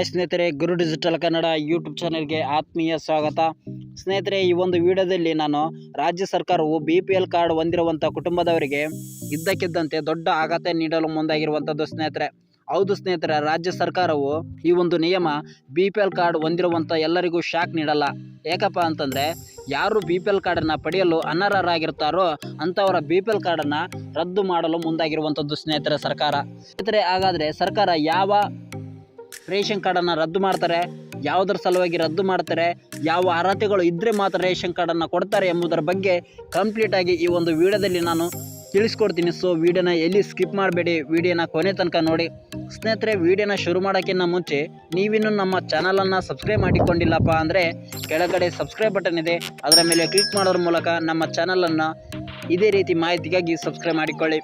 Hi ಸ್ನೇಹಿತರೆ, ಗುರು digital Kannada YouTube ಚಾನೆಲ್ಗೆ ಆತ್ಮೀಯ ಸ್ವಾಗತ. ಸ್ನೇಹಿತರೆ, ಈ ಒಂದು ವಿಡಿಯೋದಲ್ಲಿ ನಾನು ರಾಜ್ಯ ಸರ್ಕಾರವು ಬಿ ಪಿ ಎಲ್ ಕಾರ್ಡ್ ಹೊಂದಿರುವಂಥ ಕುಟುಂಬದವರಿಗೆ ಇದ್ದಕ್ಕಿದ್ದಂತೆ ದೊಡ್ಡ ಆಘಾತ ನೀಡಲು ಮುಂದಾಗಿರುವಂಥದ್ದು ಸ್ನೇಹಿತರೆ. ಹೌದು ಸ್ನೇಹಿತರೆ, ರಾಜ್ಯ ಸರ್ಕಾರವು ಈ ಒಂದು ನಿಯಮ ಬಿ ಪಿ ಎಲ್ ಕಾರ್ಡ್ ಹೊಂದಿರುವಂಥ ಎಲ್ಲರಿಗೂ ಶಾಕ್ ನೀಡಲ್ಲ. ಏಕಪ್ಪ ಅಂತಂದರೆ, ಯಾರು ಬಿ ಪಿ ಎಲ್ ಕಾರ್ಡನ್ನು ಪಡೆಯಲು ಅನರ್ಹರಾಗಿರ್ತಾರೋ ಅಂಥವರ ಬಿ ಪಿ ಎಲ್ ಕಾರ್ಡನ್ನು ರದ್ದು ಮಾಡಲು ಮುಂದಾಗಿರುವಂಥದ್ದು ಸ್ನೇಹಿತರೆ ಸರ್ಕಾರ. ಸ್ನೇಹಿತರೆ, ಹಾಗಾದರೆ ಸರ್ಕಾರ ಯಾವ ರೇಷನ್ ಕಾರ್ಡನ್ನು ರದ್ದು ಮಾಡ್ತಾರೆ, ಯಾವುದರ ಸಲುವಾಗಿ ರದ್ದು ಮಾಡ್ತಾರೆ, ಯಾವ ಅರ್ಹತೆಗಳು ಇದ್ದರೆ ಮಾತ್ರ ರೇಷನ್ ಕಾರ್ಡನ್ನು ಕೊಡ್ತಾರೆ ಎಂಬುದರ ಬಗ್ಗೆ ಕಂಪ್ಲೀಟಾಗಿ ಈ ಒಂದು ವಿಡಿಯೋದಲ್ಲಿ ನಾನು ತಿಳಿಸ್ಕೊಡ್ತೀನಿ. ಸೊ ವಿಡಿಯೋನ ಎಲ್ಲಿ ಸ್ಕಿಪ್ ಮಾಡಬೇಡಿ, ವಿಡಿಯೋನ ಕೊನೆ ತನಕ ನೋಡಿ. ಸ್ನೇಹಿತರೆ, ವಿಡಿಯೋನ ಶುರು ಮಾಡೋಕ್ಕಿಂತ ಮುಂಚೆ ನೀವಿನ್ನೂ ನಮ್ಮ ಚಾನಲನ್ನು ಸಬ್ಸ್ಕ್ರೈಬ್ ಮಾಡಿಕೊಂಡಿಲ್ಲಪ್ಪ ಅಂದರೆ ಕೆಳಗಡೆ ಸಬ್ಸ್ಕ್ರೈಬ್ ಬಟನ್ ಇದೆ. ಅದರ ಮೇಲೆ ಕ್ಲಿಕ್ ಮಾಡೋದ್ರ ಮೂಲಕ ನಮ್ಮ ಚಾನಲನ್ನು ಇದೇ ರೀತಿ ಮಾಹಿತಿಗಾಗಿ ಸಬ್ಸ್ಕ್ರೈಬ್ ಮಾಡಿಕೊಳ್ಳಿ.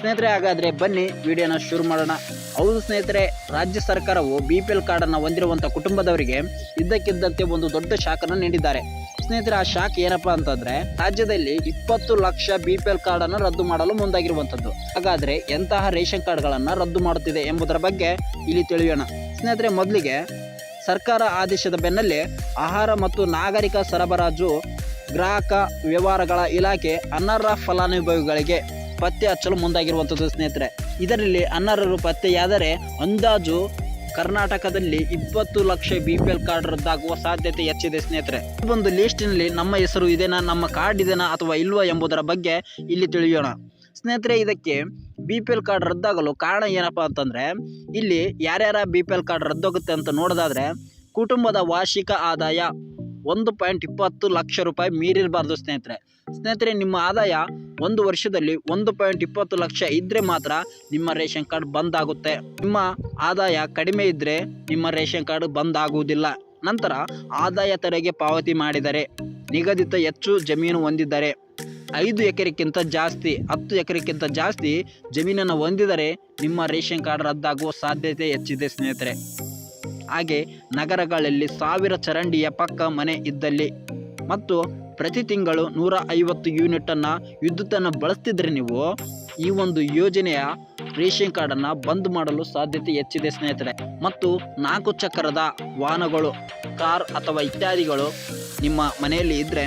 ಸ್ನೇಹಿತರೆ, ಹಾಗಾದರೆ ಬನ್ನಿ, ವಿಡಿಯೋನ ಶುರು ಮಾಡೋಣ. ಹೌದು ಸ್ನೇಹಿತರೆ, ರಾಜ್ಯ ಸರ್ಕಾರವು ಬಿ ಪಿ ಎಲ್ ಕಾರ್ಡನ್ನು ಹೊಂದಿರುವಂಥ ಕುಟುಂಬದವರಿಗೆ ಇದ್ದಕ್ಕಿದ್ದಂತೆ ಒಂದು ದೊಡ್ಡ ಶಾಖನ್ನು ನೀಡಿದ್ದಾರೆ. ಸ್ನೇಹಿತರೆ, ಆ ಶಾಕ್ ಏನಪ್ಪಾ ಅಂತಂದ್ರೆ ರಾಜ್ಯದಲ್ಲಿ ಇಪ್ಪತ್ತು ಲಕ್ಷ ಬಿ ಪಿ ಎಲ್ ಕಾರ್ಡನ್ನು ರದ್ದು ಮಾಡಲು ಮುಂದಾಗಿರುವಂಥದ್ದು. ಹಾಗಾದರೆ ಎಂತಹ ರೇಷನ್ ಕಾರ್ಡ್ಗಳನ್ನು ರದ್ದು ಮಾಡುತ್ತಿದೆ ಎಂಬುದರ ಬಗ್ಗೆ ಇಲ್ಲಿ ತಿಳಿಯೋಣ. ಸ್ನೇಹಿತರೆ, ಮೊದಲಿಗೆ ಸರ್ಕಾರ ಆದೇಶದ ಬೆನ್ನಲ್ಲೇ ಆಹಾರ ಮತ್ತು ನಾಗರಿಕ ಸರಬರಾಜು, ಗ್ರಾಹಕ ವ್ಯವಹಾರಗಳ ಇಲಾಖೆ ಅನರ್ಹ ಫಲಾನುಭವಿಗಳಿಗೆ ಪತ್ತೆ ಹಚ್ಚಲು ಮುಂದಾಗಿರುವಂಥದ್ದು ಸ್ನೇಹಿತರೆ. ಇದರಲ್ಲಿ ಅನರ್ಹರು ಪತ್ತೆಯಾದರೆ ಅಂದಾಜು ಕರ್ನಾಟಕದಲ್ಲಿ ಇಪ್ಪತ್ತು ಲಕ್ಷ ಬಿ ಪಿ ಎಲ್ ಕಾರ್ಡ್ ರದ್ದಾಗುವ ಸಾಧ್ಯತೆ ಹೆಚ್ಚಿದೆ ಸ್ನೇಹಿತರೆ. ಒಂದು ಲಿಸ್ಟಿನಲ್ಲಿ ನಮ್ಮ ಹೆಸರು ಇದೇನಾ, ನಮ್ಮ ಕಾರ್ಡ್ ಇದೇನಾ ಅಥವಾ ಇಲ್ವಾ ಎಂಬುದರ ಬಗ್ಗೆ ಇಲ್ಲಿ ತಿಳಿಯೋಣ. ಸ್ನೇಹಿತರೆ, ಇದಕ್ಕೆ ಬಿ ಪಿ ಎಲ್ ಕಾರ್ಡ್ ರದ್ದಾಗಲು ಕಾರಣ ಏನಪ್ಪ ಅಂತಂದರೆ, ಇಲ್ಲಿ ಯಾರ್ಯಾರ ಬಿ ಪಿ ಎಲ್ ಕಾರ್ಡ್ ರದ್ದಾಗುತ್ತೆ ಅಂತ ನೋಡೋದಾದರೆ, ಕುಟುಂಬದ ವಾರ್ಷಿಕ ಆದಾಯ ಒಂದು ಪಾಯಿಂಟ್ ಇಪ್ಪತ್ತು ಲಕ್ಷ ರೂಪಾಯಿ ಮೀರಿರಬಾರ್ದು ಸ್ನೇಹಿತರೆ. ಸ್ನೇಹಿತರೆ, ನಿಮ್ಮ ಆದಾಯ ಒಂದು ವರ್ಷದಲ್ಲಿ ಒಂದು ಪಾಯಿಂಟ್ ಇಪ್ಪತ್ತು ಲಕ್ಷ ಇದ್ದರೆ ಮಾತ್ರ ನಿಮ್ಮ ರೇಷನ್ ಕಾರ್ಡ್ ಬಂದ್ ಆಗುತ್ತೆ ನಿಮ್ಮ ಆದಾಯ ಕಡಿಮೆ ಇದ್ದರೆ ನಿಮ್ಮ ರೇಷನ್ ಕಾರ್ಡ್ ಬಂದ್ ಆಗುವುದಿಲ್ಲ ನಂತರ ಆದಾಯ ತೆರಿಗೆ ಪಾವತಿ ಮಾಡಿದರೆ, ನಿಗದಿತ ಹೆಚ್ಚು ಜಮೀನು ಹೊಂದಿದ್ದರೆ, ಐದು ಎಕರೆಕ್ಕಿಂತ ಜಾಸ್ತಿ, ಹತ್ತು ಎಕರೆಕ್ಕಿಂತ ಜಾಸ್ತಿ ಜಮೀನನ್ನು ಹೊಂದಿದರೆ ನಿಮ್ಮ ರೇಷನ್ ಕಾರ್ಡ್ ರದ್ದಾಗುವ ಸಾಧ್ಯತೆ ಹೆಚ್ಚಿದೆ ಸ್ನೇಹಿತರೆ. ಹಾಗೆ ನಗರಗಳಲ್ಲಿ ಸಾವಿರ ಚರಂಡಿಯ ಪಕ್ಕ ಮನೆ ಇದ್ದಲ್ಲಿ. ಮತ್ತು ಪ್ರತಿ ತಿಂಗಳು ನೂರ ಐವತ್ತು ಯೂನಿಟನ್ನು ವಿದ್ಯುತ್ತನ್ನು ಬಳಸ್ತಿದ್ರೆ ನೀವು ಈ ಒಂದು ಯೋಜನೆಯ ರೇಷನ್ ಕಾರ್ಡನ್ನು ಬಂದ್ ಮಾಡಲು ಸಾಧ್ಯತೆ ಹೆಚ್ಚಿದೆ ಸ್ನೇಹಿತರೆ. ಮತ್ತು ನಾಲ್ಕು ಚಕ್ರದ ವಾಹನಗಳು, ಕಾರ್ ಅಥವಾ ಇತ್ಯಾದಿಗಳು ನಿಮ್ಮ ಮನೆಯಲ್ಲಿ ಇದ್ದರೆ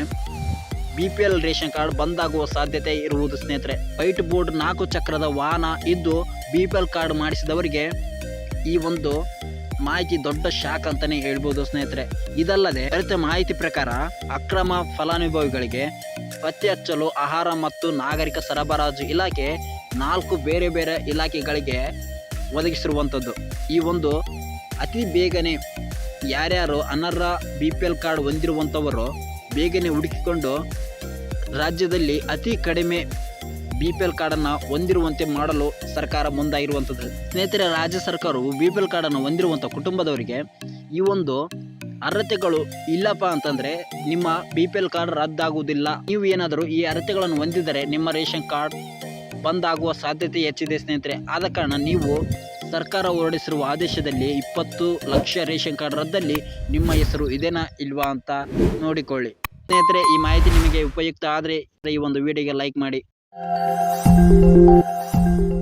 B P L ration card ಬಂದಾಗುವ ಸಾಧ್ಯತೆ ಇರುವುದು ಸ್ನೇಹಿತರೆ. ವೈಟ್ ಬೋರ್ಡ್ ನಾಲ್ಕು ಚಕ್ರದ ವಾಹನ ಇದ್ದು ಬಿ ಪಿ ಎಲ್ ಕಾರ್ಡ್ ಮಾಡಿಸಿದವರಿಗೆ ಈ ಒಂದು ಮಾಹಿತಿ ದೊಡ್ಡ ಶಾಕ್ ಅಂತಾನೆ ಹೇಳ್ಬೋದು ಸ್ನೇಹಿತರೆ. ಇದಲ್ಲದೆ ದೊರೆತ ಮಾಹಿತಿ ಪ್ರಕಾರ ಅಕ್ರಮ ಫಲಾನುಭವಿಗಳಿಗೆ ಪತ್ತೆ ಹಚ್ಚಲು ಆಹಾರ ಮತ್ತು ನಾಗರಿಕ ಸರಬರಾಜು ಇಲಾಖೆ ನಾಲ್ಕು ಬೇರೆ ಬೇರೆ ಇಲಾಖೆಗಳಿಗೆ ಒದಗಿಸಿರುವಂಥದ್ದು. ಈ ಒಂದು ಅತಿ ಬೇಗನೆ ಯಾರ್ಯಾರು ಅನರ್ಹ ಬಿ ಪಿ ಎಲ್ ಕಾರ್ಡ್ ಹೊಂದಿರುವಂಥವರು ಬೇಗನೆ ಹುಡುಕಿಕೊಂಡು ರಾಜ್ಯದಲ್ಲಿ ಅತಿ ಕಡಿಮೆ ಬಿ ಪಿ ಎಲ್ ಕಾರ್ಡನ್ನು ಹೊಂದಿರುವಂತೆ ಮಾಡಲು ಸರ್ಕಾರ ಮುಂದಾಗಿರುವಂಥದ್ದು. ಸ್ನೇಹಿತರೆ, ರಾಜ್ಯ ಸರ್ಕಾರವು ಬಿ ಪಿ ಎಲ್ ಕಾರ್ಡನ್ನು ಹೊಂದಿರುವಂಥ ಕುಟುಂಬದವರಿಗೆ ಈ ಒಂದು ಅರ್ಹತೆಗಳು ಇಲ್ಲಪ್ಪ ಅಂತಂದರೆ ನಿಮ್ಮ ಬಿ ಪಿ ಎಲ್ ಕಾರ್ಡ್ ರದ್ದಾಗುವುದಿಲ್ಲ. ನೀವು ಏನಾದರೂ ಈ ಅರ್ಹತೆಗಳನ್ನು ಹೊಂದಿದರೆ ನಿಮ್ಮ ರೇಷನ್ ಕಾರ್ಡ್ ಬಂದಾಗುವ ಸಾಧ್ಯತೆ ಹೆಚ್ಚಿದೆ ಸ್ನೇಹಿತರೆ. ಆದ ಕಾರಣ ನೀವು ಸರ್ಕಾರ ಹೊರಡಿಸಿರುವ ಆದೇಶದಲ್ಲಿ ಇಪ್ಪತ್ತು ಲಕ್ಷ ರೇಷನ್ ಕಾರ್ಡ್ ರದ್ದಲ್ಲಿ ನಿಮ್ಮ ಹೆಸರು ಇದೇನಾ ಇಲ್ವಾ ಅಂತ ನೋಡಿಕೊಳ್ಳಿ. ಸ್ನೇಹಿತರೆ, ಈ ಮಾಹಿತಿ ನಿಮಗೆ ಉಪಯುಕ್ತ ಆದರೆ ಈ ಒಂದು ವಿಡಿಯೋಗೆ ಲೈಕ್ ಮಾಡಿ. Thank you.